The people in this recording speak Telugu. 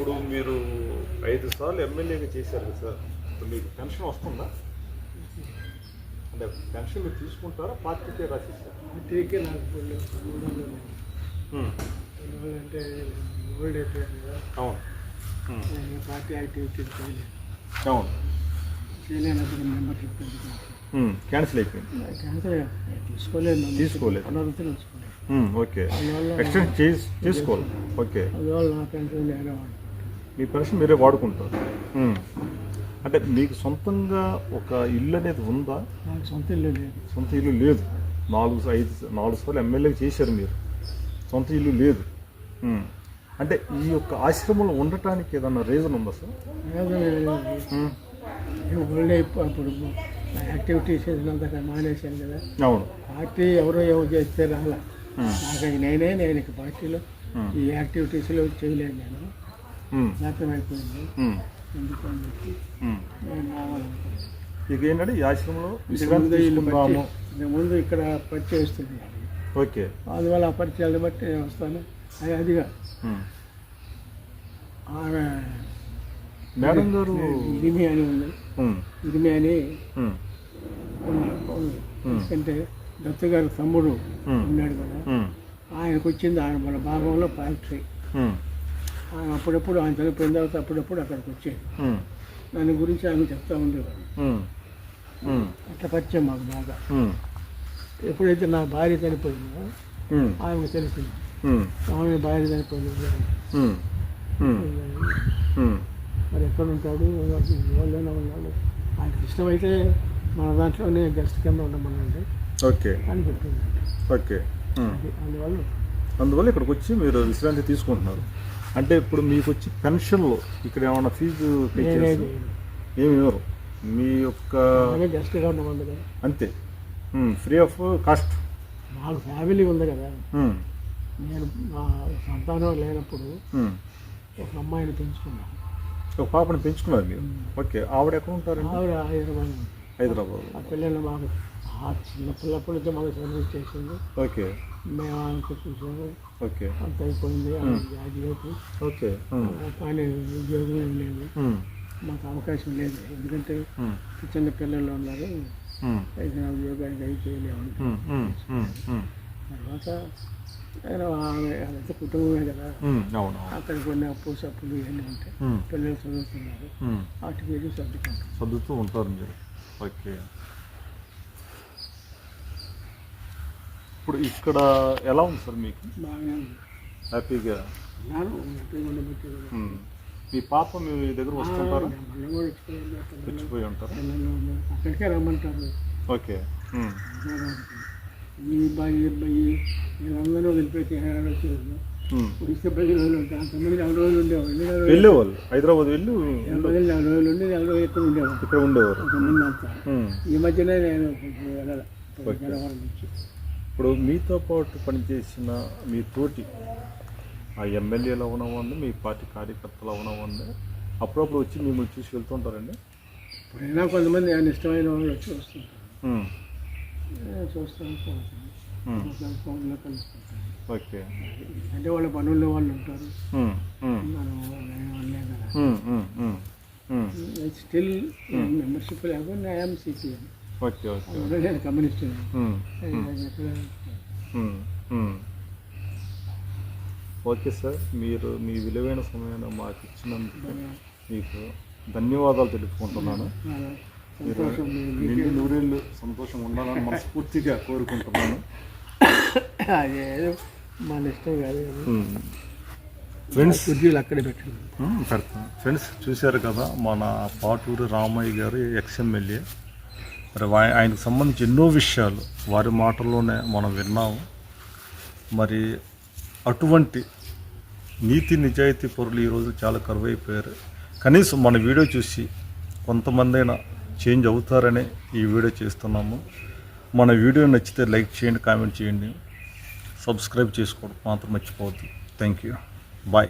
ఇప్పుడు మీరు ఐదు సార్లు ఎమ్మెల్యేగా చేశారు కదా సార్ ఇప్పుడు మీకు పెన్షన్ వస్తుందా? అంటే పెన్షన్ మీరు తీసుకుంటారా పార్టీకే రాసేసారు టీకే అంటే ఓల్డ్ కదా. అవును. నేను పార్టీ యాక్టివిటీ చేయలేదు అవును. చేయలేనప్పుడు మెంబర్షిప్ క్యాన్సిల్ అయిపోయింది. క్యాన్సర్ తీసుకోలేదు. తీసుకోలేదు. పునరుద్ధరణ తీసుకోలేదు ఉమ్, ఓకే. ఎక్స్టెండ్ చేసి తీసుకోవాలి. ఓకే. అందువల్ల నా పెన్షన్ వేరే వాడు మీ పెన్షన్ మీరే వాడుకుంటారు. అంటే మీకు సొంతంగా ఒక ఇల్లు అనేది ఉందా? నాకు సొంత ఇల్లు లేదు. సొంత ఇల్లు లేదు. నాలుగు ఐదు నాలుగు సార్లు ఎమ్మెల్యే చేశారు మీరు. సొంత ఇల్లు లేదు. అంటే ఈ యొక్క ఆశ్రమంలో ఉండటానికి ఏదన్నా రీజన్ ఉందా సార్? అప్పుడు యాక్టివిటీస్ చేసినంత మానేశాను కదా. అవును. పార్టీ ఎవరో ఎవరు చేస్తే రాలా. నాకు నేనే నేను పార్టీలో. ఈ యాక్టివిటీస్లో చేయలేను నేను. చెప్పి ఇక ఏంటంటే ఈ ఆశ్రమంలో విశ్రాంతి ముందు తీసుకుందాము. ఇక్కడ పరిచయం ఓకే. అందువల్ల ఆ పరిచయాలను బట్టి నేను వస్తాను. అది అదిగా. ఆమె మేడం గారు ఇరిమి అని ఉంది. ఇరిమి అని. ఎందుకంటే దత్తు గారి తమ్ముడు. ఉన్నాడు కదా. ఆయనకు వచ్చింది ఆయన మన భాగంలో ఫ్యాక్టరీ. అప్పుడప్పుడు ఆయన చనిపోయిన తర్వాత అప్పుడప్పుడు అక్కడికి వచ్చేది. దాని గురించి ఆమె చెప్తా ఉండేవాడు. అట్లా పరిచయం మాకు బాగా. ఎప్పుడైతే నా భార్య చనిపోయిందో. ఆమెకు తెలిసింది. ఆమె భార్య చనిపోయింది. మరి ఎక్కడ ఉంటాడు వాళ్ళైనా ఉన్నాడు. ఆయనకి ఇష్టమైతే మన దాంట్లోనే గెస్ట్ కింద ఉండమనండి. ఓకే. అని చెప్పింది. ఓకే. అందువల్ల అందువల్ల ఇక్కడికి వచ్చి మీరు విశ్రాంతి తీసుకుంటున్నారు. అంటే ఇప్పుడు మీకు వచ్చి పెన్షన్లో ఇక్కడ ఏమైనా ఫీజు పే నేనే చేసి? ఏమి ఇవ్వరు. మీ యొక్క అంతే. ఫ్రీ ఆఫ్ కాస్ట్ నాకు ఫ్యామిలీ ఉంది కదా. నేను నా సంతానం లేనప్పుడు ఒక అమ్మాయిని పెంచుకున్నాను ఒక పాపని పెంచుకున్నారు మీరు? ఓకే. ఆవిడ ఎక్కడ ఉంటారండి? ఆవిడ హైదరాబాద్ హైదరాబాద్ ఆ పిల్లలు మాకు ఆ చిన్న పిల్లప్పటి నుంచి మాకు సర్వీస్ చేసింది. ఓకే. మేము ఆమెకు చూసాము ఓకే. అంత అయిపోయింది. Graduate okay. కానీ ఉద్యోగం లేదు. మాకు అవకాశం లేదు. ఎందుకంటే చిన్న పిల్లలు ఉన్నారు. అయితే ఉద్యోగానికి అయి చేయలేము. తర్వాత ఆయన అదంతా కుటుంబమే కదా. అక్కడ కొన్ని అప్పు సప్పులు ఇవన్నీ ఉంటాయి పిల్లలు చదువుతున్నారు. వాటికి వెళ్ళి సర్దుకుంటాం చదువుతూ ఉంటారు మీరు. ఓకే. ఇప్పుడు ఇక్కడ ఎలా ఉంది సార్ మీకు. హ్యాపీగా. మీ పాప మీ దగ్గర వస్తుంటారా. తెచ్చిపోయి ఉంటారా. అక్కడికే రమ్మంటారు. ఓకే. ఈ అబ్బాయి అబ్బాయి వీళ్ళందరూ వదిలిపెట్టి వచ్చేది వెళ్ళేవాళ్ళు? హైదరాబాద్ వెళ్ళి ఇక్కడ ఉండేవారు. ఈ మధ్యనే నేను ఇప్పుడు మీతో పాటు పనిచేసిన మీ తోటి ఆ ఎమ్మెల్యేలు అవనవ్వండి మీ పార్టీ కార్యకర్తలు అవనవ్వండి అప్పుడప్పుడు వచ్చి మిమ్మల్ని చూసి వెళ్తుంటారండి ఇప్పుడైనా కొంతమంది ఆయన ఇష్టమైన వాళ్ళు వచ్చి వస్తుంటారు చూస్తాను ఫోన్లో కలుసుకుంటాను. ఓకే. అంటే వాళ్ళ పనుల్లో వాళ్ళు ఉంటారు. మనం వాళ్ళే కదా. స్టిల్ మెంబర్షిప్ లేకుండా I'm CPM. Okay okay communist. Okay sir మీరు మీ విలువైన సమయాన్ని మాకు ఇచ్చినందుకు మీకు ధన్యవాదాలు తెలుపుకుంటున్నాను. మీరు సంతోషం నిండు నూరేళ్ళు సంతోషంగా ఉండాలని మనస్ఫూర్తిగా కోరుకుంటున్నాను. అదేదో మన ఇష్టం కాదు ఫ్రెండ్స్ ఉద్యోగులు అక్కడే పెట్టండి. ఫ్రెండ్స్ చూశారు కదా మన పాటూరు రామయ్య గారు ఎక్స్ఎమ్మెల్యే మరి ఆయనకు సంబంధించి ఎన్నో విషయాలు వారి మాటల్లోనే మనం విన్నాము. మరి అటువంటి నీతి నిజాయితీ పరులు ఈరోజు చాలా కరువైపోయారు. కనీసం మన వీడియో చూసి కొంతమందైనా చేంజ్ అవుతారనే ఈ వీడియో చేస్తున్నాము. మన వీడియో నచ్చితే లైక్ చేయండి కామెంట్ చేయండి. సబ్స్క్రైబ్ చేసుకోవడం మాత్రం మర్చిపోవద్దు. Thank you. బాయ్.